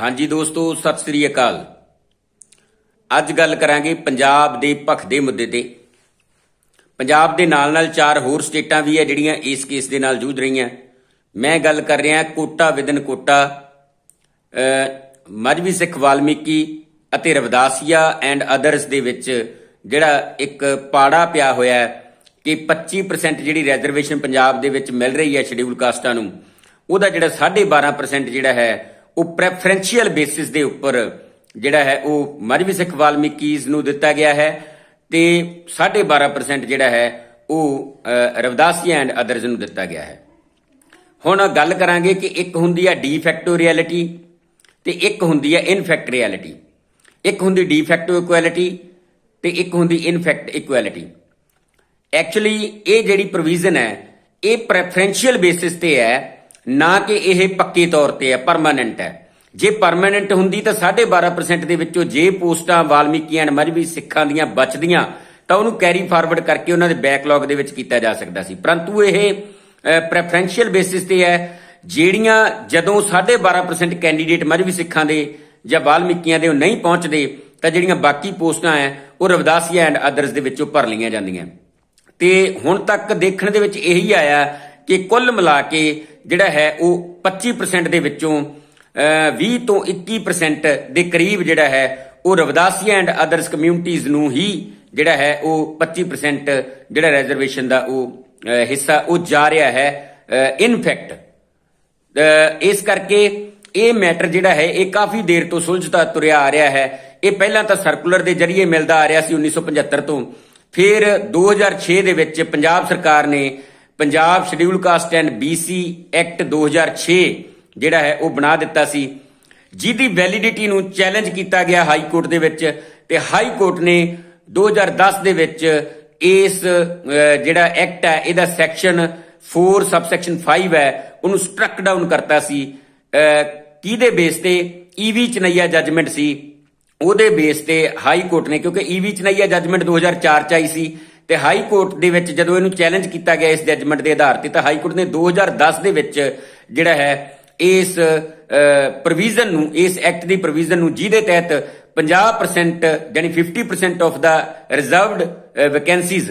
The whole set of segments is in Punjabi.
ਹਾਂਜੀ ਦੋਸਤੋ ਸਤਿ ਸ੍ਰੀ ਅਕਾਲ। ਅੱਜ ਗੱਲ ਕਰਾਂਗੇ ਪੰਜਾਬ ਦੇ ਭਖ ਦੇ ਮੁੱਦੇ ਤੇ। ਪੰਜਾਬ ਦੇ ਨਾਲ ਨਾਲ ਚਾਰ ਹੋਰ ਸਟੇਟਾਂ ਵੀ ਹੈ ਜਿਹੜੀਆਂ ਇਸ ਕੇਸ ਦੇ ਨਾਲ ਜੂਝ ਰਹੀਆਂ। ਮੈਂ ਗੱਲ ਕਰ ਰਿਹਾ ਕੋਟਾ ਵਿਦਨ ਕੋਟਾ ਅਹ, ਮਜਬੀ ਸਿੱਖ ਵਾਲਮੀਕੀ ਅਤੇ ਰਵਦਾਸੀਆ ਐਂਡ ਅਦਰਸ ਦੇ ਵਿੱਚ ਜਿਹੜਾ ਇੱਕ ਪਾੜਾ ਪਿਆ ਹੋਇਆ ਹੈ ਕਿ 25% ਜਿਹੜੀ ਰੈਜ਼ਰਵੇਸ਼ਨ ਪੰਜਾਬ ਦੇ ਵਿੱਚ ਮਿਲ ਰਹੀ ਹੈ ਸ਼ਡਿਊਲ ਕਾਸਟਾਂ ਨੂੰ ਉਹਦਾ ਜਿਹੜਾ 12.5% ਜਿਹੜਾ ਹੈ ਉਹ ਪ੍ਰੈਫਰੈਂਸ਼ੀਅਲ ਬੇਸਿਸ ਦੇ ਉੱਪਰ ਜਿਹੜਾ ਹੈ, ਉਹ ਮਰਵੀ ਸਿੱਖ ਵਾਲਮੀਕੀਜ਼ ਨੂੰ ਦਿੱਤਾ ਗਿਆ ਹੈ ਤੇ 12.5% ਜਿਹੜਾ ਹੈ, ਉਹ ਰਵਦਾਸੀ ਐਂਡ ਅਦਰਜ਼ ਨੂੰ ਦਿੱਤਾ ਗਿਆ ਹੈ। ਹੁਣ ਗੱਲ ਕਰਾਂਗੇ ਕਿ ਇੱਕ ਹੁੰਦੀ ਹੈ ਡੀ ਫੈਕਟੋ ਰਿਐਲਿਟੀ ਤੇ ਇੱਕ ਹੁੰਦੀ ਹੈ ਇਨਫੈਕਟ ਰਿਐਲਿਟੀ ਇੱਕ ਹੁੰਦੀ ਡੀ ਫੈਕਟੋ ਇਕੁਐਲਿਟੀ ਤੇ ਇੱਕ ਹੁੰਦੀ ਇਨਫੈਕਟ ਇਕੁਐਲਿਟੀ ਐਕਚੁਅਲੀ ਇਹ ਜਿਹੜੀ ਪ੍ਰੋਵੀਜ਼ਨ ਹੈ, ਇਹ ਪ੍ਰੈਫਰੈਂਸ਼ੀਅਲ ਬੇਸਿਸ ਤੇ ਹੈ ਨਾ ਕਿ ਇਹ ਪੱਕੇ ਤੌਰ ਤੇ ਹੈ ਪਰਮਾਨੈਂਟ ਹੈ। ਜੇ ਪਰਮਾਨੈਂਟ ਹੁੰਦੀ ਤਾਂ 12.5% ਦੇ ਵਿੱਚੋਂ ਜੇ ਪੋਸਟਾਂ ਵਾਲਮੀਕੀ ਐਂਡ ਮਜਬੀ ਸਿੱਖਾਂ ਦੀਆਂ ਬਚਦੀਆਂ, ਤਾਂ ਉਹਨੂੰ ਕੈਰੀ ਫਾਰਵਰਡ ਕਰਕੇ ਉਹਨਾਂ ਦੇ ਬੈਕਲੌਗ ਦੇ ਵਿੱਚ ਕੀਤਾ ਜਾ ਸਕਦਾ ਸੀ। ਪਰੰਤੂ ਇਹ ਪ੍ਰੈਫਰੈਂਸ਼ੀਅਲ ਬੇਸਿਸ ਤੇ ਹੈ, ਜਿਹੜੀਆਂ ਜਦੋਂ 12.5% ਕੈਂਡੀਡੇਟ ਮਜਬੀ ਸਿੱਖਾਂ ਦੇ ਜਾਂ ਵਾਲਮੀਕੀਆਂ ਦੇ ਉਹ ਨਹੀਂ ਪਹੁੰਚਦੇ, ਤਾਂ ਜਿਹੜੀਆਂ ਬਾਕੀ ਪੋਸਟਾਂ ਹੈ, ਉਹ ਰਵਦਾਸੀਆ ਐਂਡ ਅਦਰਸ ਦੇ ਵਿੱਚੋਂ ਭਰ ਲਈਆਂ ਜਾਂਦੀਆਂ। ਤੇ ਹੁਣ ਤੱਕ ਦੇਖਣ ਦੇ ਵਿੱਚ ਇਹੀ ਆਇਆ ਕਿ ਕੁੱਲ ਮਿਲਾ ਕੇ ਜਿਹੜਾ ਹੈ ਉਹ 25% ਦੇ ਵਿੱਚੋਂ ਅਹ, 20 ਤੋਂ 21% ਦੇ ਕਰੀਬ ਜਿਹੜਾ ਹੈ ਉਹ ਰਵਿਦਾਸੀਆ ਐਂਡ ਅਦਰਸ ਕਮਿਊਨਿਟੀਜ਼ ਨੂੰ ਹੀ ਜਿਹੜਾ ਹੈ ਉਹ 25% ਜਿਹੜਾ ਰਿਜ਼ਰਵੇਸ਼ਨ ਦਾ ਉਹ ਹਿੱਸਾ ਉਹ ਜਾ ਰਿਹਾ ਹੈ। ਇਨ ਫੈਕਟ ਇਸ ਕਰਕੇ ਇਹ ਮੈਟਰ ਜਿਹੜਾ ਹੈ ਇਹ ਕਾਫੀ ਦੇਰ ਤੋਂ ਸੁਲਝਦਾ ਤੁਰਿਆ ਆ ਰਿਹਾ ਹੈ। ਇਹ ਪਹਿਲਾਂ ਤਾਂ ਸਰਕੂਲਰ ਦੇ ਜ਼ਰੀਏ ਮਿਲਦਾ ਆ ਰਿਹਾ ਸੀ 1975 ਤੋਂ। ਫਿਰ 2006 ਦੇ ਵਿੱਚ ਪੰਜਾਬ ਸਰਕਾਰ ਨੇ Punjab schedule caste and BC act 2006 ਜਿਹੜਾ ਹੈ ਉਹ ਬਣਾ ਦਿੱਤਾ ਸੀ। ਜਿਹਦੀ ਵੈਲਿਡਿਟੀ ਨੂੰ ਚੈਲੰਜ ਕੀਤਾ ਗਿਆ ਹਾਈ ਕੋਰਟ ਦੇ ਵਿੱਚ ਤੇ ਹਾਈ ਕੋਰਟ ਨੇ 2010 ਦੇ ਵਿੱਚ ਇਸ ਜਿਹੜਾ ਐਕਟ ਹੈ, ਇਹਦਾ ਸੈਕਸ਼ਨ 4 ਸਬਸੈਕਸ਼ਨ 5 ਹੈ, ਉਹਨੂੰ ਸਟਰਕ ਡਾਊਨ ਕਰਤਾ ਸੀ। ਕਿਹਦੇ ਬੇਸ ਤੇ? ਈਵੀ ਚਨਈਆ ਜੱਜਮੈਂਟ ਸੀ। ਉਹਦੇ ਬੇਸ ਤੇ ਹਾਈ ਕੋਰਟ ਨੇ, ਕਿਉਂਕਿ ਈਵੀ ਚਨਈਆ ਜੱਜਮੈਂਟ 2004 ਚ ਆਈ ਸੀ। ਤੇ ਹਾਈ ਕੋਰਟ ਦੇ ਵਿੱਚ ਜਦੋਂ ਇਹਨੂੰ ਚੈਲੰਜ ਕੀਤਾ ਗਿਆ ਇਸ ਜੱਜਮੈਂਟ ਦੇ ਆਧਾਰ ਤੇ, ਤਾਂ ਹਾਈ ਕੋਰਟ ਨੇ 2010 ਦੇ ਵਿੱਚ ਜਿਹੜਾ ਹੈ, ਇਸ ਪ੍ਰੋਵੀਜ਼ਨ ਨੂੰ, ਇਸ ਐਕਟ ਦੀ ਪ੍ਰੋਵੀਜ਼ਨ ਨੂੰ, ਜਿਹਦੇ ਤਹਿਤ 50% ਯਾਨੀ 50% of the reserved vacancies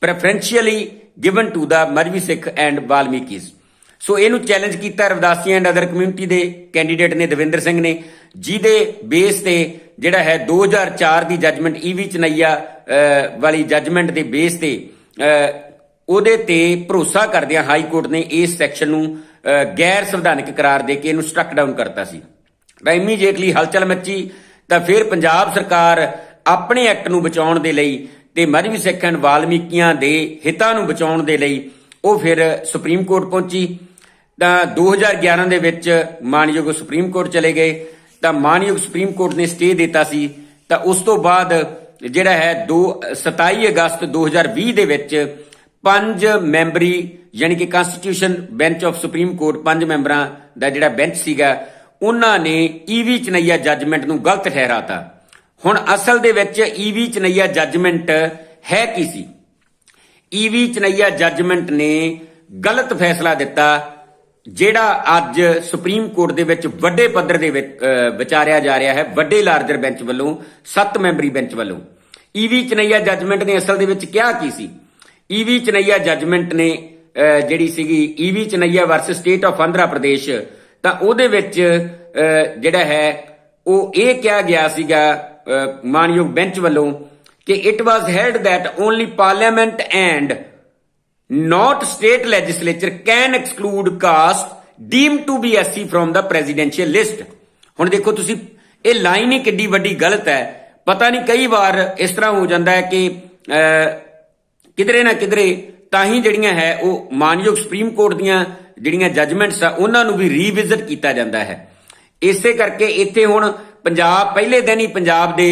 preferentially given to the ਮਰਵੀ Sikh and Valmikis so ਇਹਨੂੰ ਚੈਲੰਜ ਕੀਤਾ ਰਵਦਾਸੀ ਐਂਡ ਅਦਰ ਕਮਿਊਨਿਟੀ ਦੇ ਕੈਂਡੀਡੇਟ ਨੇ, ਦਵਿੰਦਰ ਸਿੰਘ ਨੇ ਜਿਹਦੇ ਬੇਸ ਤੇ ਜਿਹੜਾ ਹੈ 2004 ਦੀ ਜੱਜਮੈਂਟ ਈਵੀ ਚਨਈਆ ਵਾਲੀ ਜੱਜਮੈਂਟ ਦੇ ਬੇਸ ਤੇ ਉਹਦੇ ਤੇ ਭਰੋਸਾ ਕਰਦਿਆਂ ਹਾਈ ਕੋਰਟ ਨੇ ਇਸ ਸੈਕਸ਼ਨ ਨੂੰ ਗੈਰ ਸੰਵਿਧਾਨਕ ਕਰਾਰ ਦੇ ਕੇ ਇਹਨੂੰ ਸਟਰਕ ਡਾਊਨ ਕਰਤਾ ਸੀ। ਤਾਂ ਇਮੀਡੀਏਟਲੀ ਹਲਚਲ ਮੱਚੀ, ਤਾਂ ਫਿਰ ਪੰਜਾਬ ਸਰਕਾਰ ਆਪਣੇ ਐਕਟ ਨੂੰ ਬਚਾਉਣ ਦੇ ਲਈ ਤੇ ਮਜਬੀ ਸਿੱਖਣ ਵਾਲਮੀਕੀਆਂ ਦੇ ਹਿੱਤਾਂ ਨੂੰ ਬਚਾਉਣ ਦੇ ਲਈ ਉਹ ਫਿਰ ਸੁਪਰੀਮ ਕੋਰਟ ਪਹੁੰਚੀ। ਤਾਂ 2011 ਦੇ ਵਿੱਚ ਮਾਨਯੋਗ ਸੁਪਰੀਮ ਕੋਰਟ ਚਲੇ ਗਏ। ਤਾਂ ਮਾਨਯੋਗ ਸੁਪਰੀਮ ਕੋਰਟ ਨੇ ਸਟੇ ਦਿੱਤਾ ਸੀ। ਤਾਂ ਉਸ ਤੋਂ ਬਾਅਦ ਜਿਹੜਾ ਹੈ 2 27 ਅਗਸਤ 2020 ਦੇ ਵਿੱਚ ਪੰਜ ਮੈਂਬਰੀ, ਯਾਨੀ ਕਿ constitution bench of supreme court, ਪੰਜ ਮੈਂਬਰਾਂ ਦਾ ਜਿਹੜਾ ਬੈਂਚ ਸੀਗਾ, ਉਹਨਾਂ ਨੇ ਈਵੀ ਚਨਈਆ ਜੱਜਮੈਂਟ ਨੂੰ ਗਲਤ ਠਹਿਰਾਤਾ। ਹੁਣ ਅਸਲ ਦੇ ਵਿੱਚ ਈਵੀ ਚਨਈਆ ਜੱਜਮੈਂਟ ਹੈ ਕੀ ਸੀ? ਈਵੀ ਚਨਈਆ ਜੱਜਮੈਂਟ ਨੇ ਗਲਤ ਫੈਸਲਾ ਦਿੱਤਾ। ਜਿਹੜਾ ਅੱਜ ਸੁਪਰੀਮ ਕੋਰਟ ਦੇ ਵਿੱਚ ਵੱਡੇ ਪੱਧਰ ਦੇ ਵਿਚਾਰਿਆ ਜਾ ਰਿਹਾ ਹੈ, ਵੱਡੇ ਲਾਰਜਰ ਬੈਂਚ ਵੱਲੋਂ 7 ਮੈਂਬਰੀ ਬੈਂਚ ਵੱਲੋਂ। ਈਵੀ ਚਨਈਆ ਜੱਜਮੈਂਟ ਨੇ ਅਸਲ ਦੇ ਵਿੱਚ ਕਿਹਾ ਕੀ ਸੀ? ਈਵੀ ਚਨਈਆ ਜੱਜਮੈਂਟ ਨੇ ਜਿਹੜੀ ਸੀਗੀ E V Chinnaiah versus state of Andhra Pradesh, ਤਾਂ ਉਹਦੇ ਵਿੱਚ ਜਿਹੜਾ ਹੈ, ਉਹ ਇਹ ਕਿਹਾ ਗਿਆ ਸੀਗਾ ਮਾਨਯੋਗ ਬੈਂਚ ਵੱਲੋਂ ਕਿ it was held that only parliament and not state legislature can exclude caste deemed to be SC from the presidential list. ਹੁਣ ਦੇਖੋ ਤੁਸੀਂ, ਇਹ ਲਾਈਨ ਹੀ ਕਿੱਡੀ ਵੱਡੀ ਗਲਤ ਹੈ। ਪਤਾ ਨਹੀਂ ਕਈ ਵਾਰ ਇਸ ਤਰ੍ਹਾਂ ਹੋ ਜਾਂਦਾ ਹੈ ਕਿ ਕਿਧਰੇ ਨਾ ਕਿਧਰੇ ਤਾਂ ਹੀ ਜਿਹੜੀਆਂ ਹੈ ਉਹ ਮਾਨਯੋਗ ਸੁਪਰੀਮ ਕੋਰਟ ਦੀਆਂ ਜਿਹੜੀਆਂ ਜੱਜਮੈਂਟਸ ਆ, ਉਹਨਾਂ ਨੂੰ ਵੀ ਰੀਵਿਜ਼ਿਟ ਕੀਤਾ ਜਾਂਦਾ ਹੈ। ਇਸੇ ਕਰਕੇ ਇੱਥੇ ਹੁਣ ਪੰਜਾਬ, ਪਹਿਲੇ ਦਿਨ ਹੀ ਪੰਜਾਬ ਦੇ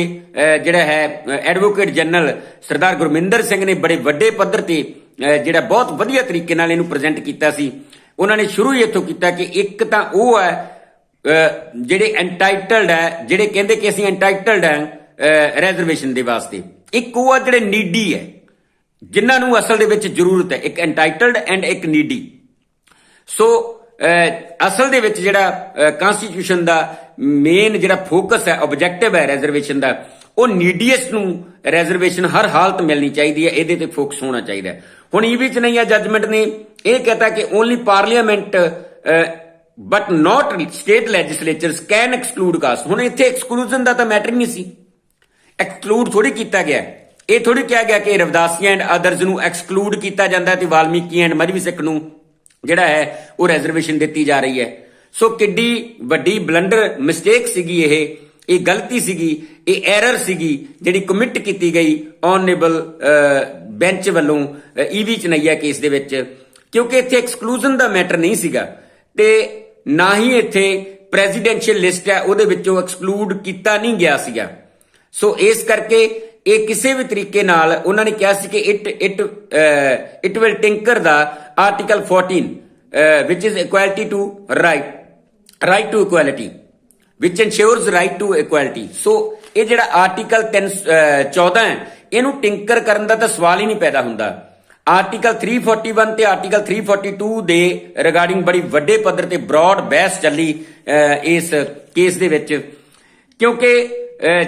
ਜਿਹੜਾ ਹੈ ਐਡਵੋਕੇਟ ਜਨਰਲ ਸਰਦਾਰ ਗੁਰਮਿੰਦਰ ਸਿੰਘ ਨੇ ਬੜੇ ਵੱਡੇ ਪੱਧਰ ਤੇ ਜਿਹੜਾ ਬਹੁਤ ਵਧੀਆ ਤਰੀਕੇ ਨਾਲ ਇਹਨੂੰ ਪ੍ਰੈਜ਼ੈਂਟ ਕੀਤਾ ਸੀ, ਉਹਨਾਂ ਨੇ ਸ਼ੁਰੂ ਹੀ ਇੱਥੋਂ ਕੀਤਾ ਕਿ ਇੱਕ ਤਾਂ ਉਹ ਹੈ ਜਿਹੜੇ ਐਂਟਾਈਟਲਡ ਹੈ, ਜਿਹੜੇ ਕਹਿੰਦੇ ਕਿ ਅਸੀਂ ਐਂਟਾਈਟਲਡ ਹੈ ਰਿਜ਼ਰਵੇਸ਼ਨ ਦੇ ਵਾਸਤੇ। ਇੱਕ ਉਹ ਆ ਜਿਹੜੇ ਨੀਡੀ ਹੈ, ਜਿਨ੍ਹਾਂ ਨੂੰ ਅਸਲ ਦੇ ਵਿੱਚ ਜ਼ਰੂਰਤ ਹੈ, ਇੱਕ ਐਂਟਾਈਟਲਡ ਐਂਡ ਇੱਕ ਨੀਡੀ ਸੋ ਅਸਲ ਦੇ ਵਿੱਚ ਜਿਹੜਾ ਕਨਸਟੀਟਿਊਸ਼ਨ ਦਾ ਮੇਨ ਜਿਹੜਾ ਫੋਕਸ ਹੈ ਆਬਜੈਕਟਿਵ ਹੈ ਰਿਜ਼ਰਵੇਸ਼ਨ ਦਾ, ਉਹ ਨੀਡੀਐਸਟ ਨੂੰ ਰਿਜ਼ਰਵੇਸ਼ਨ ਹਰ ਹਾਲਤ ਮਿਲਣੀ ਚਾਹੀਦੀ ਹੈ, ਇਹਦੇ ਤੇ ਫੋਕਸ ਹੋਣਾ ਚਾਹੀਦਾ ਹੁਣ ਇਹ ਵਿੱਚ ਨਹੀਂ ਆ ਜੱਜਮੈਂਟ ਨੇ। ਇਹ ਕਹਤਾ ਕਿ only parliament but not state legislatures can exclude caste ਹੁਣ ਇੱਥੇ ਐਕਸਕਲੂਜਨ ਦਾ ਤਾਂ ਮੈਟਰ ਹੀ ਨਹੀਂ ਸੀ। ਐਕਸਕਲੂਡ ਥੋੜੀ ਕੀਤਾ ਗਿਆ। ਇਹ ਥੋੜੀ ਕਿਹਾ ਗਿਆ ਕਿ ਰਵਦਾਸੀਆਂ ਐਂਡ ਅਦਰਸ ਨੂੰ ਐਕਸਕਲੂਡ ਕੀਤਾ ਜਾਂਦਾ ਹੈ ਤੇ ਵਾਲਮੀਕੀ ਐਂਡ ਮਧਵੀ ਸਿੱਖ ਨੂੰ ਜਿਹੜਾ ਹੈ, ਉਹ ਰਿਜ਼ਰਵੇਸ਼ਨ ਦਿੱਤੀ ਜਾ ਰਹੀ ਹੈ। ਸੋ ਕਿੱਡੀ ਵੱਡੀ ਬਲੰਡਰ ਮਿਸਟੇਕ ਸੀਗੀ ਇਹ। ਇਹ ਗਲਤੀ ਸੀਗੀ, ਇਹ ਐਰਰ ਸੀਗੀ, ਜਿਹੜੀ ਕਮਿਟ ਕੀਤੀ ਗਈ ਆਨਰੇਬਲ ਬੈਂਚ ਵੱਲੋਂ ਈਵੀ ਚਨਈਆ ਕੇਸ ਦੇ ਵਿੱਚ। ਕਿਉਂਕਿ ਇੱਥੇ ਐਕਸਕਲੂਜਨ ਦਾ ਮੈਟਰ ਨਹੀਂ ਸੀਗਾ ਤੇ ਨਾ ਹੀ ਇੱਥੇ ਪ੍ਰੈਜ਼ੀਡੈਂਸ਼ੀਅਲ ਲਿਸਟ ਹੈ, ਉਹਦੇ ਵਿੱਚੋਂ ਐਕਸਕਲੂਡ ਕੀਤਾ ਨਹੀਂ ਗਿਆ ਸੀਗਾ। ਸੋ ਇਸ ਕਰਕੇ ਇਹ ਕਿਸੇ ਵੀ ਤਰੀਕੇ ਨਾਲ ਉਹਨਾਂ ਨੇ ਕਿਹਾ ਸੀ ਕਿ it it it will tinker the article 14 which is equality to right right to equality which ensures right to equality so ਇਹ ਜਿਹੜਾ ਆਰਟੀਕਲ 3 14 ਹੈ, ਇਹਨੂੰ ਟਿੰਕਰ ਕਰਨ ਦਾ ਤਾਂ ਸਵਾਲ ਹੀ ਨਹੀਂ ਪੈਦਾ ਹੁੰਦਾ। ਆਰਟੀਕਲ 341 ਤੇ ਆਰਟੀਕਲ 342 ਦੇ ਰਿਗਾਰਡਿੰਗ ਬੜੀ ਵੱਡੇ ਪੱਧਰ ਤੇ ਬ੍ਰੌਡ ਬਹਿਸ ਚੱਲੀ ਇਸ ਕੇਸ ਦੇ ਵਿੱਚ। ਕਿਉਂਕਿ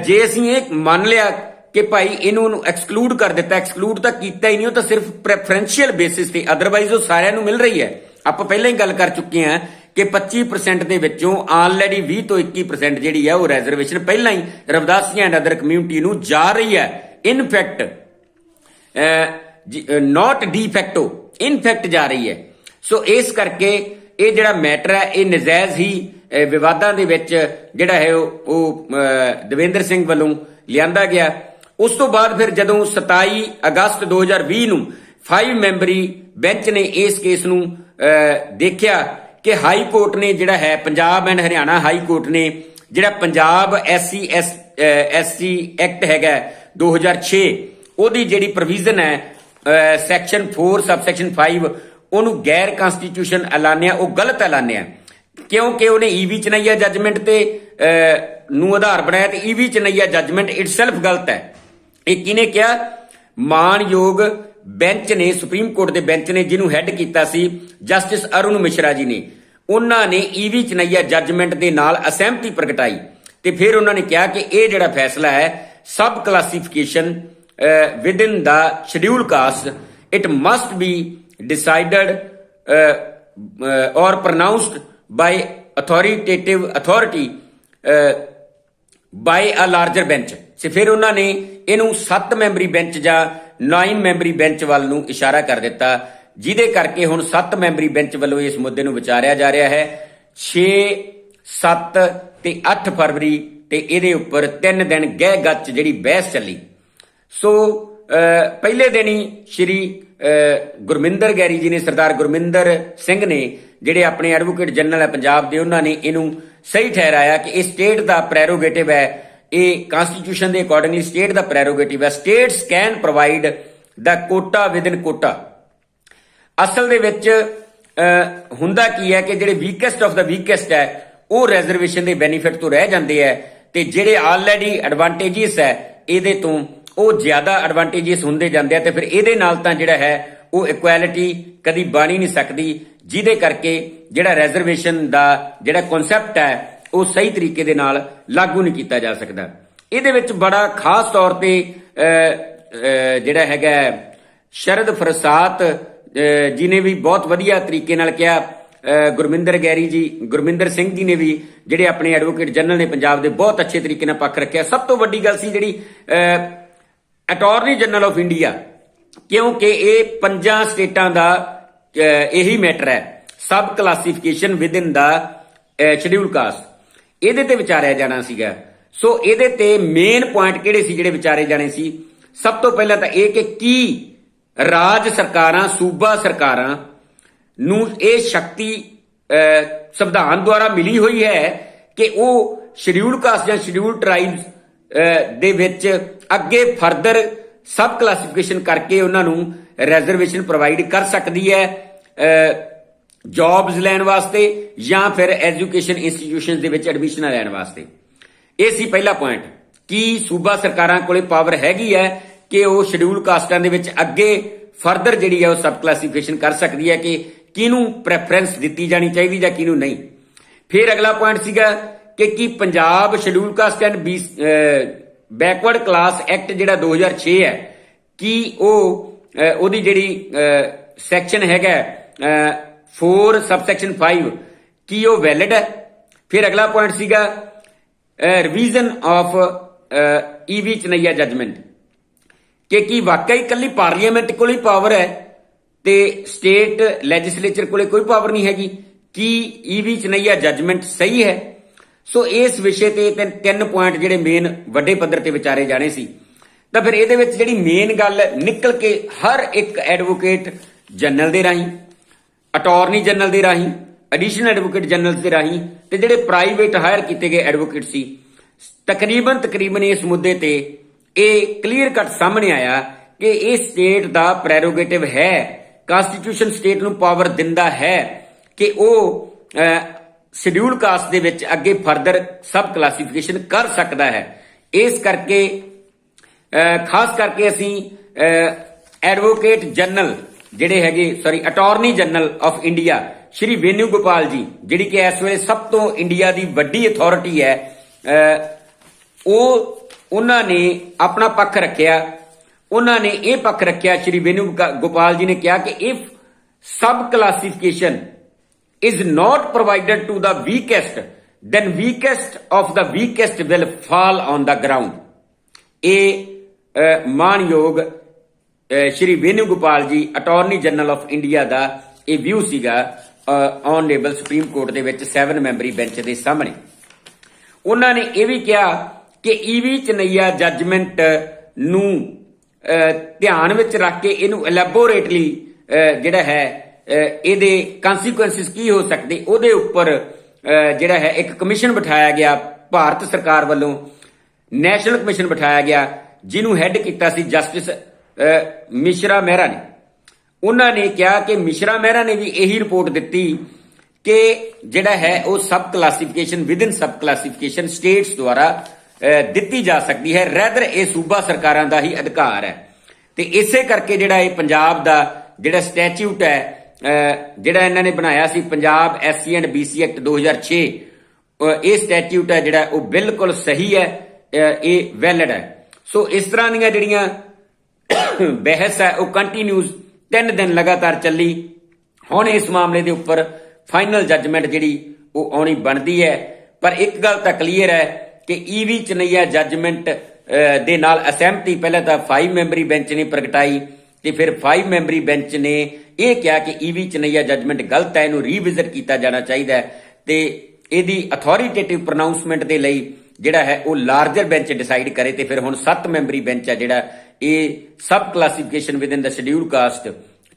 ਜੇ ਅਸੀਂ ਇਹ ਮੰਨ ਲਿਆ ਕਿ ਭਾਈ ਇਹਨੂੰ ਨੂੰ ਐਕਸਕਲੂਡ ਕਰ ਦਿੱਤਾ ਐਕਸਕਲੂਡ ਤਾਂ ਕੀਤਾ ਹੀ ਨਹੀਂ, ਉਹ ਤਾਂ ਸਿਰਫ ਪ੍ਰੈਫਰੈਂਸ਼ੀਅਲ ਬੇਸਿਸ ਤੇ ਅਦਰਵਾਈਜ਼ ਉਹ ਸਾਰਿਆਂ ਨੂੰ ਮਿਲ ਰਹੀ ਹੈ। ਆਪਾਂ ਪਹਿਲਾਂ ਹੀ ਗੱਲ ਕਰ ਚੁੱਕੇ ਹਾਂ ਕਿ 25% ਦੇ ਵਿੱਚੋਂ ਆਲਰੇਡੀ 20 ਤੋਂ 21% ਜਿਹੜੀ ਹੈ ਉਹ ਰਿਜ਼ਰਵੇਸ਼ਨ ਪਹਿਲਾਂ ਹੀ ਰਵਦਾਸੀਆਂ ਐਂਡ ਅਦਰ ਕਮਿਊਨਿਟੀ ਨੂੰ ਜਾ ਰਹੀ ਹੈ। In fact not ਡੀਫੈਕਟੋ in fact ਜਾ ਰਹੀ ਹੈ। ਸੋ ਇਸ ਕਰਕੇ ਇਹ ਜਿਹੜਾ ਮੈਟਰ ਹੈ ਇਹ ਨਜਾਇਜ਼ ਹੀ ਵਿਵਾਦਾਂ ਦੇ ਵਿੱਚ ਜਿਹੜਾ ਹੈ ਉਹ ਉਹ, ਅਹ, ਦਵਿੰਦਰ ਸਿੰਘ ਵੱਲੋਂ ਲਿਆਂਦਾ ਗਿਆ। ਉਸ ਤੋਂ ਬਾਅਦ ਫਿਰ ਜਦੋਂ 27 ਅਗਸਤ 2020 ਨੂੰ 5 ਮੈਂਬਰੀ ਬੈਂਚ ਨੇ ਇਸ ਕੇਸ ਨੂੰ ਦੇਖਿਆ ਕਿ ਹਾਈ ਕੋਰਟ ਨੇ ਜਿਹੜਾ ਹੈ, Punjab and Haryana high court ਨੇ ਜਿਹੜਾ Punjab SC S SC act ਹੈਗਾ 2006 ਉਹਦੀ ਜਿਹੜੀ ਪ੍ਰੋਵੀਜ਼ਨ ਹੈ ਸੈਕਸ਼ਨ 4 ਸਬਸੈਕਸ਼ਨ 5 ਉਹਨੂੰ ਗੈਰ ਕਨਸਟੀਟਿਊਸ਼ਨ ਐਲਾਨਿਆ, ਉਹ ਗਲਤ ਐਲਾਨਿਆ। ਕਿਉਂਕਿ ਉਹਨੇ ਈਵੀ ਚਨਈਆ ਜੱਜਮੈਂਟ ਤੇ ਨੂੰ ਆਧਾਰ ਬਣਾਇਆ ਤੇ ਈਵੀ ਚਨਈਆ ਜੱਜਮੈਂਟ ਇਟਸੈਲਫ ਗਲਤ ਹੈ। ਇਹ ਕਿਹਨੇ ਕਿਹਾ? ਮਾਨਯੋਗ ਬੈਂਚ ਨੇ, ਸੁਪਰੀਮ ਕੋਰਟ ਦੇ ਬੈਂਚ ਨੇ ਜਿਹਨੂੰ ਹੈੱਡ ਕੀਤਾ ਸੀ, ਜਸਟਿਸ ਅਰੁਣ ਮਿਸ਼ਰਾ ਜੀ ਨੇ। ਉਹਨਾਂ ਨੇ ਈਵੀ ਚਨਈਆ ਜੱਜਮੈਂਟ ਦੇ ਨਾਲ ਅਸਹਿਮਤੀ ਪ੍ਰਗਟਾਈ ਤੇ ਫਿਰ ਉਹਨਾਂ ਨੇ ਕਿਹਾ ਕਿ ਇਹ ਜਿਹੜਾ ਫੈਸਲਾ ਹੈ, sub classification within the schedule caste it must be decided or pronounced by authoritative authority by a larger bench so ਫਿਰ ਉਹਨਾਂ ਨੇ ਇਹਨੂੰ 7 ਮੈਂਬਰੀ ਬੈਂਚ ਜਾਂ 9 ਮੈਂਬਰੀ ਬੈਂਚ ਵੱਲ ਨੂੰ ਇਸ਼ਾਰਾ ਕਰ ਦਿੱਤਾ, ਜਿਹਦੇ ਕਰਕੇ ਹੁਣ 7 ਮੈਂਬਰੀ ਬੈਂਚ ਵੱਲੋਂ ਇਸ ਮੁੱਦੇ ਨੂੰ ਵਿਚਾਰਿਆ ਜਾ ਰਿਹਾ ਹੈ। 6 7 ਤੇ 8 ਫਰਵਰੀ ਤੇ ਇਹਦੇ ਉੱਪਰ 3 ਦਿਨ ਗਹਿ ਗੱਚ ਜਿਹੜੀ ਬਹਿਸ ਚੱਲੀ। ਸੋ ਪਹਿਲੇ ਦਿਨ ਹੀ ਸ਼੍ਰੀ ਗੁਰਮਿੰਦਰ ਗੈਰੀ ਜੀ ਨੇ ਸਰਦਾਰ ਗੁਰਮਿੰਦਰ ਸਿੰਘ ਨੇ ਜਿਹੜੇ ਆਪਣੇ ਐਡਵੋਕੇਟ ਜਨਰਲ ਹੈ ਪੰਜਾਬ ਦੇ, ਉਹਨਾਂ ਨੇ ਇਹਨੂੰ ਸਹੀ ਠਹਿਰਾਇਆ ਕਿ ਇਹ ਸਟੇਟ ਦਾ ਪ੍ਰੈਰੋਗੇਟਿਵ ਹੈ ਇਹ ਕਨਸਟੀਟਿਊਸ਼ਨ ਦੇ ਅਕੋਰਡਿੰਗਲੀ ਸਟੇਟ ਦਾ ਪ੍ਰੈਰੋਗੇਟਿਵ ਹੈ states can provide the quota within quota ਅਸਲ ਦੇ ਵਿੱਚ ਹੁੰਦਾ ਕੀ ਹੈ ਕਿ ਜਿਹੜੇ ਵੀਕੈਸਟ ਆਫ ਦਾ ਵੀਕੈਸਟ ਹੈ, ਉਹ ਰਿਜ਼ਰਵੇਸ਼ਨ ਦੇ ਬੈਨੀਫਿਟ ਤੋਂ ਰਹਿ ਜਾਂਦੇ ਹੈ ਤੇ ਜਿਹੜੇ ਆਲਰੇਡੀ ਐਡਵਾਂਟੇਜਸ ਹੈ, ਇਹਦੇ ਤੋਂ ਉਹ ਜ਼ਿਆਦਾ ਐਡਵਾਂਟੇਜਸ ਹੁੰਦੇ ਜਾਂਦੇ ਆ ਤੇ ਫਿਰ ਇਹਦੇ ਨਾਲ ਤਾਂ ਜਿਹੜਾ ਹੈ, ਉਹ ਇਕੁਐਲਿਟੀ ਕਦੀ ਬਣ ਹੀ ਨਹੀਂ ਸਕਦੀ, ਜਿਹਦੇ ਕਰਕੇ ਜਿਹੜਾ ਰਿਜ਼ਰਵੇਸ਼ਨ ਦਾ ਜਿਹੜਾ ਕਨਸੈਪਟ ਹੈ ਉਹ ਸਹੀ ਤਰੀਕੇ ਦੇ ਨਾਲ ਲਾਗੂ ਨਹੀਂ ਕੀਤਾ ਜਾ ਸਕਦਾ। ਇਹਦੇ ਵਿੱਚ ਬੜਾ ਖਾਸ ਤੌਰ ਤੇ ਜਿਹੜਾ ਹੈਗਾ ਸ਼ਰਦ ਫਰਸਾਤ ਅਹ, ਵੀ ਬਹੁਤ ਵਧੀਆ ਤਰੀਕੇ ਨਾਲ ਕਿਹਾ ਗੁਰਮਿੰਦਰ ਗੈਰੀ ਜੀ ਗੁਰਮਿੰਦਰ ਸਿੰਘ ਜੀ ਨੇ ਵੀ ਜਿਹੜੇ ਆਪਣੇ ਐਡਵੋਕੇਟ ਜਨਰਲ ਨੇ ਪੰਜਾਬ ਦੇ ਬਹੁਤ ਅੱਛੇ ਤਰੀਕੇ ਨਾਲ ਪੱਖ ਰੱਖਿਆ। ਸਭ ਤੋਂ ਵੱਡੀ ਗੱਲ ਸੀ ਜਿਹੜੀ ਅਟਾਰਨੀ ਜਨਰਲ ਆਫ ਇੰਡੀਆ ਕਿਉਂਕਿ ਇਹ ਪੰਜਾਂ ਸਟੇਟਾਂ ਦਾ ਇਹੀ ਮੈਟਰ ਹੈ। Sub classification within the schedule caste ਇਹਦੇ ਤੇ ਵਿਚਾਰਿਆ ਜਾਣਾ ਸੀਗਾ। ਸੋ ਇਹਦੇ ਤੇ ਮੇਨ ਪੁਆਇੰਟ ਕਿਹੜੇ ਸੀ ਜਿਹੜੇ ਵਿਚਾਰੇ ਜਾਣੇ ਸੀ? ਸਭ ਤੋਂ ਪਹਿਲਾਂ ਤਾਂ ਇਹ ਕਿ ਕੀ ਰਾਜ ਸਰਕਾਰਾਂ, ਸੂਬਾ ਸਰਕਾਰਾਂ ਨੂੰ ਇਹ ਸ਼ਕਤੀ ਸੰਵਿਧਾਨ ਦੁਆਰਾ ਮਿਲੀ ਹੋਈ ਹੈ ਕਿ ਉਹ ਸ਼ਡਿਊਲਡ ਕਾਸਟ ਜਾਂ ਸ਼ਡਿਊਲਡ ਟ੍ਰਾਈਬਸ ਦੇ ਵਿੱਚ ਅੱਗੇ ਫਰਦਰ ਸਬ ਕਲਾਸੀਫਿਕੇਸ਼ਨ ਕਰਕੇ ਉਹਨਾਂ ਨੂੰ ਰਿਜ਼ਰਵੇਸ਼ਨ ਪ੍ਰੋਵਾਈਡ ਕਰ ਸਕਦੀ ਹੈ। ਜੌਬਸ ਲੈਣ ਵਾਸਤੇ ਜਾਂ ਫਿਰ ਐਜੂਕੇਸ਼ਨ ਇੰਸਟੀਟਿਊਸ਼ਨਸ ਦੇ ਵਿੱਚ ਐਡਮਿਸ਼ਨਾਂ ਲੈਣ ਵਾਸਤੇ। ਇਹ ਸੀ ਪਹਿਲਾ ਪੁਆਇੰਟ ਕੀ ਸੂਬਾ ਸਰਕਾਰਾਂ ਕੋਲੇ ਪਾਵਰ ਹੈਗੀ ਹੈ ਕਿ ਉਹ ਸ਼ਡਿਊਲ ਕਾਸਟਾਂ ਦੇ ਵਿੱਚ ਅੱਗੇ ਫਰਦਰ ਜਿਹੜੀ ਹੈ ਉਹ ਸਬ ਕਲਾਸੀਫਿਕੇਸ਼ਨ ਕਰ ਸਕਦੀ ਹੈ ਕਿ ਕਿਹਨੂੰ ਪ੍ਰੈਫਰੈਂਸ ਦਿੱਤੀ ਜਾਣੀ ਚਾਹੀਦੀ ਜਾਂ ਕਿਹਨੂੰ ਨਹੀਂ। ਫਿਰ ਅਗਲਾ ਪੁਆਇੰਟ ਸੀਗਾ ਕਿ ਕੀ Punjab schedule caste and backward class act ਜਿਹੜਾ 2006 ਹੈ, ਕੀ ਉਹ ਉਹਦੀ ਜਿਹੜੀ ਸੈਕਸ਼ਨ ਹੈਗਾ 4 ਸਬਸੈਕਸ਼ਨ 5 ਕੀ ਉਹ ਵੈਲਿਡ ਹੈ? ਫਿਰ ਅਗਲਾ ਪੁਆਇੰਟ ਸੀਗਾ revision of E V Chinnaiah judgment ਕਿ ਕੀ ਵਾਕਈ ਇਕੱਲੀ ਪਾਰਲੀਮੈਂਟ ਕੋਲ ਹੀ ਪਾਵਰ ਹੈ ਤੇ ਸਟੇਟ ਲੈਜਿਸਲੇਚਰ ਕੋਲੇ ਕੋਈ ਪਾਵਰ ਨਹੀਂ ਹੈਗੀ? ਕੀ ਈਵੀ ਚਨਈਆ ਜਜਮੈਂਟ ਸਹੀ ਹੈ? ਸੋ ਇਸ ਵਿਸ਼ੇ ਤੇ ਤਿੰਨ ਪੁਆਇੰਟ ਜਿਹੜੇ ਮੇਨ ਵੱਡੇ ਪੱਧਰ ਤੇ ਵਿਚਾਰੇ ਜਾਣੇ ਸੀ। ਤਾਂ ਫਿਰ ਇਹਦੇ ਵਿੱਚ ਜਿਹੜੀ ਮੇਨ ਗੱਲ ਨਿਕਲ ਕੇ ਹਰ ਇੱਕ ਐਡਵੋਕੇਟ ਜਨਰਲ ਦੇ ਰਾਹੀਂ ਅਟਾਰਨੀ ਜਨਰਲ ਦੇ ਰਾਹੀਂ ਐਡੀਸ਼ਨਲ ਐਡਵੋਕੇਟ ਜਨਰਲ ਦੇ ਰਾਹੀਂ ਤੇ ਜਿਹੜੇ ਪ੍ਰਾਈਵੇਟ ਹਾਇਰ ਕੀਤੇ ਗਏ ਐਡਵੋਕੇਟ ਸੀ, ਤਕਰੀਬਨ ਤਕਰੀਬਨ ਇਸ ਮੁੱਦੇ ਤੇ ਇਹ ਕਲੀਅਰ ਕੱਟ ਸਾਹਮਣੇ ਆਇਆ ਕਿ ਇਹ ਸਟੇਟ ਦਾ ਪ੍ਰੈਰੋਗੇਟਿਵ ਹੈ ਕਨਸਟੀਟਿਊਸ਼ਨ ਸਟੇਟ ਨੂੰ ਪਾਵਰ ਦਿੰਦਾ ਹੈ ਕਿ ਉਹ ਸ਼ਡਿਊਲ ਕਾਸਟ ਦੇ ਵਿੱਚ ਅੱਗੇ ਫਰਦਰ ਸਬ ਕਲਾਸੀਫਿਕੇਸ਼ਨ ਕਰ ਸਕਦਾ ਹੈ। ਇਸ ਕਰਕੇ ਖਾਸ ਕਰਕੇ ਅਸੀਂ ਐਡਵੋਕੇਟ ਜਨਰਲ ਜਿਹੜੇ ਹੈਗੇ sorry attorney general of India Shri Venu Gopal ji ਜਿਹੜੀ ਕਿ ਇਸ ਵੇਲੇ ਸਭ ਤੋਂ ਇੰਡੀਆ ਦੀ ਵੱਡੀ ਅਥਾਰਟੀ ਹੈ ਉਹ ਉਹਨਾਂ ਨੇ ਆਪਣਾ ਪੱਖ ਰੱਖਿਆ। ਉਹਨਾਂ ਨੇ ਇਹ ਪੱਖ ਰੱਖਿਆ ਸ਼੍ਰੀ ਵੇਨੂ ਗੋਪਾਲ ਜੀ ਨੇ ਕਿਹਾ ਕਿ if sub classification is not provided to the weakest then weakest of the weakest will fall on the ground ਇਹ ਅਹ, ਮਾਨਯੋਗ Shri Venu Gopal ji attorney general of India ਦਾ ਇਹ ਵਿਊ ਸੀਗਾ ਔਨਰੇਬਲ ਸੁਪਰੀਮ ਕੋਰਟ ਦੇ ਵਿੱਚ 7 ਮੈਂਬਰੀ ਬੈਂਚ ਦੇ ਸਾਹਮਣੇ। ਉਹਨਾਂ ਨੇ ਇਹ ਵੀ ਕਿਹਾ ਕਿ ਈਵੀ ਚਨਈਆ ਜੱਜਮੈਂਟ ਨੂੰ ਧਿਆਨ ਵਿੱਚ ਰੱਖ ਕੇ ਇਹਨੂੰ ਐਲੈਬੋਰੇਟਲੀ ਜਿਹੜਾ ਹੈ ਇਹਦੇ ਕਨਸੀਕੁਐਂਸਿਸ ਕੀ ਹੋ ਸਕਦੇ, ਉਹਦੇ ਉੱਪਰ ਜਿਹੜਾ ਹੈ, ਇੱਕ ਕਮਿਸ਼ਨ ਬਿਠਾਇਆ ਗਿਆ ਭਾਰਤ ਸਰਕਾਰ ਵੱਲੋਂ ਨੈਸ਼ਨਲ ਕਮਿਸ਼ਨ ਬਿਠਾਇਆ ਗਿਆ, ਜਿਹਨੂੰ ਹੈੱਡ ਕੀਤਾ ਸੀ ਜਸਟਿਸ ਮਿਸ਼ਰਾ ਮਹਿਰਾ ਨੇ। ਉਹਨਾਂ ਨੇ ਕਿਹਾ ਕਿ ਮਿਸ਼ਰਾ ਮਹਿਰਾ ਨੇ ਵੀ ਇਹੀ ਰਿਪੋਰਟ ਦਿੱਤੀ ਕਿ ਜਿਹੜਾ ਹੈ ਉਹ sub classification within sub classification states ਦੁਆਰਾ ਦਿੱਤੀ ਜਾ ਸਕਦੀ ਹੈ। ਰੈਦਰ ਇਹ ਸੂਬਾ ਸਰਕਾਰਾਂ ਦਾ ਹੀ ਅਧਿਕਾਰ ਹੈ। ਤੇ ਇਸੇ ਕਰਕੇ ਜਿਹੜਾ ਇਹ ਪੰਜਾਬ ਦਾ ਜਿਹੜਾ ਸਟੈਚੂਟ ਹੈ ਜਿਹੜਾ ਇਹਨਾਂ ਨੇ ਬਣਾਇਆ ਸੀ Punjab SC and BC act 2006 ਅਹ, ਇਹ ਸਟੈਚੂਟ ਹੈ ਜਿਹੜਾ ਉਹ ਬਿਲਕੁਲ ਸਹੀ ਹੈ ਇਹ ਵੈਲਿਡ ਹੈ। ਸੋ ਇਸ ਤਰ੍ਹਾਂ ਦੀਆਂ ਜਿਹੜੀਆਂ ਬਹਿਸ ਹੈ, ਉਹ ਕੰਟੀਨਿਊਸ ਤਿੰਨ ਦਿਨ ਲਗਾਤਾਰ ਚੱਲੀ। ਹੁਣ ਇਸ ਮਾਮਲੇ ਦੇ ਉੱਪਰ ਫਾਈਨਲ ਜੱਜਮੈਂਟ ਜਿਹੜੀ, ਉਹ ਆਉਣੀ ਬਣਦੀ ਹੈ। ਪਰ ਇੱਕ ਗੱਲ ਤਾਂ ਕਲੀਅਰ ਹੈ ਕਿ ਈਵੀ ਚਨਈਆ ਜੱਜਮੈਂਟ ਦੇ ਨਾਲ ਅਸਹਿਮਤੀ, ਪਹਿਲਾਂ ਤਾਂ 5 ਮੈਂਬਰੀ ਬੈਂਚ ਨੇ ਪ੍ਰਗਟਾਈ ਤੇ ਫਿਰ 5 ਮੈਂਬਰੀ ਬੈਂਚ ਨੇ ਇਹ ਕਿਹਾ ਕਿ ਈਵੀ ਚਨਈਆ ਜੱਜਮੈਂਟ ਗਲਤ ਹੈ, ਇਹਨੂੰ ਰੀਵਿਜ਼ਿਟ ਕੀਤਾ ਜਾਣਾ ਚਾਹੀਦਾ ਹੈ ਤੇ ਇਹਦੀ ਅਥਾਰਟੇਟਿਵ ਪ੍ਰੋਨਾਂਸਮੈਂਟ ਦੇ ਲਈ ਜਿਹੜਾ ਹੈ, ਉਹ ਲਾਰਜਰ ਬੈਂਚ ਡਿਸਾਈਡ ਕਰੇ ਤੇ ਫਿਰ ਹੁਣ 7 ਮੈਂਬਰੀ ਬੈਂਚ ਹੈ ਜਿਹੜਾ ਇਹ sub classification within the schedule caste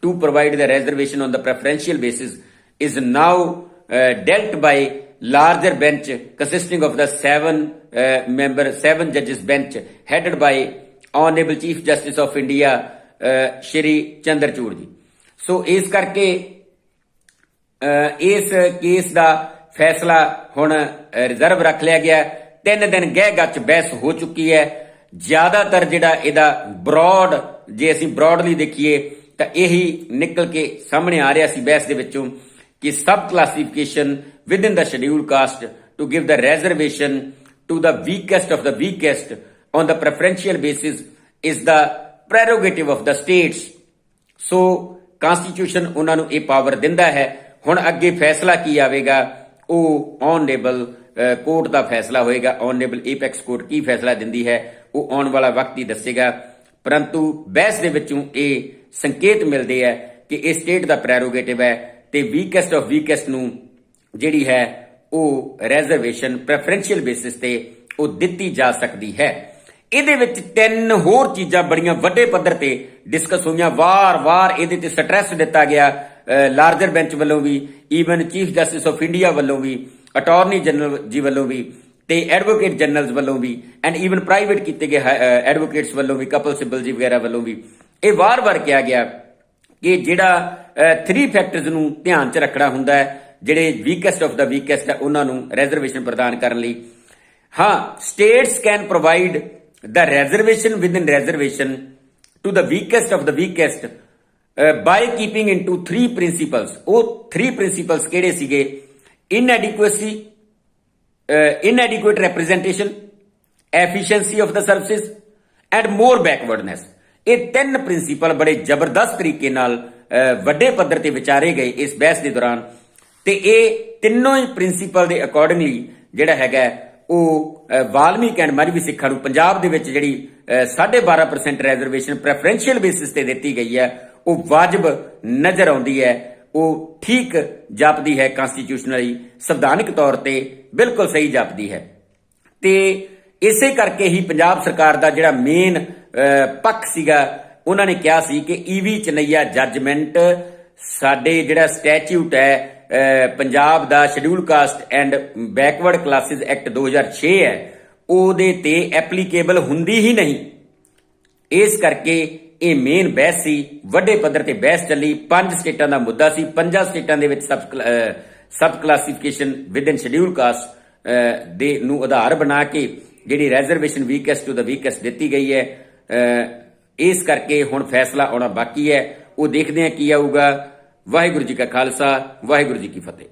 to provide the reservation on the preferential basis is now uh, dealt by larger bench consisting of the seven uh, member seven judges bench headed by honorable chief justice of india uh, shri chandrachud ji ਸੋ ਇਸ ਕਰਕੇ ਅਹ ਇਸ ਕੇਸ ਦਾ ਫੈਸਲਾ ਹੁਣ ਰਿਜ਼ਰਵ ਰੱਖ ਲਿਆ ਗਿਆ ਹੈ। ਤਿੰਨ ਦਿਨ ਗਹਿ ਗੱਚ ਬਹਿਸ ਹੋ ਚੁੱਕੀ ਹੈ ਜ਼ਿਆਦਾਤਰ ਜਿਹੜਾ ਇਹਦਾ ਬ੍ਰੌਡ ਜੇ ਅਸੀਂ ਬ੍ਰੌਡਲੀ ਦੇਖੀਏ, ਤਾਂ ਇਹੀ ਨਿਕਲ ਕੇ ਸਾਹਮਣੇ ਆ ਰਿਹਾ ਸੀ ਬਹਿਸ ਦੇ ਵਿੱਚੋਂ ਕਿ sub classification within the schedule caste to give the reservation to the weakest of the weakest on the preferential basis is the prerogative of the states so constitution ਉਹਨਾਂ ਨੂੰ ਇਹ ਪਾਵਰ ਦਿੰਦਾ ਹੈ। ਹੁਣ ਅੱਗੇ ਫੈਸਲਾ ਕੀ ਆਵੇਗਾ? ਉਹ ਔਨਰੇਬਲ ਕੋਰਟ ਦਾ ਫੈਸਲਾ ਹੋਏਗਾ। ਔਨਰੇਬਲ ਏਪੈਕਸ ਕੋਰਟ ਕੀ ਫੈਸਲਾ ਦਿੰਦੀ ਹੈ? ਉਹ ਆਉਣ ਵਾਲਾ ਵਕਤ ਹੀ ਦੱਸੇਗਾ। ਪਰੰਤੂ ਬਹਿਸ ਦੇ ਵਿੱਚੋਂ ਇਹ ਸੰਕੇਤ ਮਿਲਦੇ ਹੈ ਕਿ ਇਹ ਸਟੇਟ ਦਾ ਪ੍ਰੈਰੋਗੇਟਿਵ ਹੈ ਤੇ ਵੀਕੈਸਟ ਆਫ ਵੀਕੈਸਟ ਨੂੰ ਜਿਹੜੀ ਹੈ ਉਹ ਰਿਜ਼ਰਵੇਸ਼ਨ ਪ੍ਰੈਫਰੈਂਸ਼ੀਅਲ ਬੇਸਿਸ ਤੇ ਉਹ ਦਿੱਤੀ ਜਾ ਸਕਦੀ ਹੈ। ਇਹਦੇ ਵਿੱਚ ਤਿੰਨ ਹੋਰ ਚੀਜ਼ਾਂ ਬੜੀਆਂ ਵੱਡੇ ਪੱਧਰ ਤੇ ਡਿਸਕਸ ਹੋਈਆਂ। ਵਾਰ-ਵਾਰ ਇਹਦੇ ਤੇ ਸਟ੍ਰੈਸ ਦਿੱਤਾ ਗਿਆ। ਲਾਰਜਰ ਬੈਂਚ ਵੱਲੋਂ ਵੀ even chief justice of India ਵੱਲੋਂ ਵੀ ਅਟਾਰਨੀ ਜਨਰਲ ਜੀ ਵੱਲੋਂ ਵੀ। ਤੇ ਐਡਵੋਕੇਟ ਜਨਰਲਸ ਵੱਲੋਂ ਵੀ ਐਂਡ ਈਵਨ ਪ੍ਰਾਈਵੇਟ ਕੀਤੇ ਗਏ ਐਡਵੋਕੇਟਸ ਵੱਲੋਂ ਵੀ ਕਪਲ ਸਿਬਲ ਜੀ ਵਗੈਰਾ ਵੱਲੋਂ ਵੀ, ਇਹ ਵਾਰ-ਵਾਰ ਕਿਹਾ ਗਿਆ ਕਿ ਜਿਹੜਾ 3 ਫੈਕਟਰਸ ਨੂੰ ਧਿਆਨ 'ਚ ਰੱਖਣਾ ਹੁੰਦਾ ਹੈ, ਜਿਹੜੇ ਵੀਕੈਸਟ ਆਫ ਦਾ ਵੀਕੈਸਟ ਹੈ ਉਹਨਾਂ ਨੂੰ ਰਿਜ਼ਰਵੇਸ਼ਨ ਪ੍ਰਦਾਨ ਕਰਨ ਲਈ। ਹਾਂ states can provide the reservation within reservation to the weakest of the weakest by keeping into 3 principles ਉਹ 3 ਪ੍ਰਿੰਸੀਪਲਸ ਕਿਹੜੇ ਸੀਗੇ? ਇਨਐਡਿਕੁਏਸੀ Uh, inadequate representation, efficiency of the services and more backwardness. ਇਹ ਤਿੰਨ ਪ੍ਰਿੰਸੀਪਲ ਬੜੇ ਜ਼ਬਰਦਸਤ ਤਰੀਕੇ ਨਾਲ uh, ਵੱਡੇ ਪੱਧਰ ਤੇ ਵਿਚਾਰੇ ਗਏ ਇਸ ਬਹਿਸ ਦੇ ਦੌਰਾਨ। ਤੇ ਇਹ ਤਿੰਨੋਂ ਹੀ ਪ੍ਰਿੰਸੀਪਲ ਦੇ ਅਕੋਰਡਿੰਗਲੀ ਜਿਹੜਾ ਹੈਗਾ ਉਹ ਅਹ, ਵਾਲਮੀਕ ਐਂਡ ਮਰਵੀ ਸਿੱਖਾਂ ਨੂੰ ਪੰਜਾਬ ਦੇ ਵਿੱਚ ਜਿਹੜੀ ਅਹ, 12.5% ਰਿਜ਼ਰਵੇਸ਼ਨ ਪ੍ਰੈਫਰੈਂਸ਼ੀਅਲ ਬੇਸਿਸ ਤੇ ਦਿੱਤੀ ਗਈ ਹੈ ਉਹ ਵਾਜਬ ਨਜ਼ਰ ਆਉਂਦੀ ਹੈ। ਉਹ ਠੀਕ ਜਾਪਦੀ ਹੈ ਕਨਸਟੀਟਿਊਸ਼ਨਲੀ ਸੰਵਿਧਾਨਿਕ ਤੌਰ ਤੇ ਬਿਲਕੁਲ ਸਹੀ ਜਾਪਦੀ ਹੈ। ਤੇ ਇਸੇ ਕਰਕੇ ਹੀ ਪੰਜਾਬ ਸਰਕਾਰ ਦਾ ਜਿਹੜਾ ਮੇਨ ਪੱਖ ਸੀਗਾ, ਉਹਨਾਂ ਨੇ ਕਿਹਾ ਸੀ ਕਿ ਈਵੀ ਚਨਈਆ ਜੱਜਮੈਂਟ ਸਾਡੇ ਜਿਹੜਾ ਸਟੈਚੂਟ ਹੈ ਪੰਜਾਬ ਦਾ schedule caste and backward classes act 2006 ਹੈ, ਉਹਦੇ ਤੇ ਐਪਲੀਕੇਬਲ ਹੁੰਦੀ ਹੀ ਨਹੀਂ। ਇਸ ਕਰਕੇ ਇਹ ਮੇਨ ਬਹਿਸ ਸੀ। ਵੱਡੇ ਪੱਧਰ ਤੇ ਬਹਿਸ ਚੱਲੀ। ਪੰਜ ਸਟੇਟਾਂ ਦਾ ਮੁੱਦਾ ਸੀ। ਪੰਜਾਂ ਸਟੇਟਾਂ ਦੇ ਵਿੱਚ sub sub classification within schedule caste ਦੇ ਨੂੰ ਆਧਾਰ ਬਣਾ ਕੇ ਜਿਹੜੀ ਰਿਜ਼ਰਵੇਸ਼ਨ ਵੀਕੈਸਟ ਟੂ ਦਾ ਵੀਕੈਸਟ ਦਿੱਤੀ ਗਈ ਹੈ। ਇਸ ਕਰਕੇ ਹੁਣ ਫੈਸਲਾ ਆਉਣਾ ਬਾਕੀ ਹੈ। ਉਹ ਦੇਖਦੇ ਹਾਂ ਕੀ ਆਊਗਾ। ਵਾਹਿਗੁਰੂ ਜੀ ਕਾ ਖਾਲਸਾ, ਵਾਹਿਗੁਰੂ ਜੀ ਕੀ ਫਤਿਹ।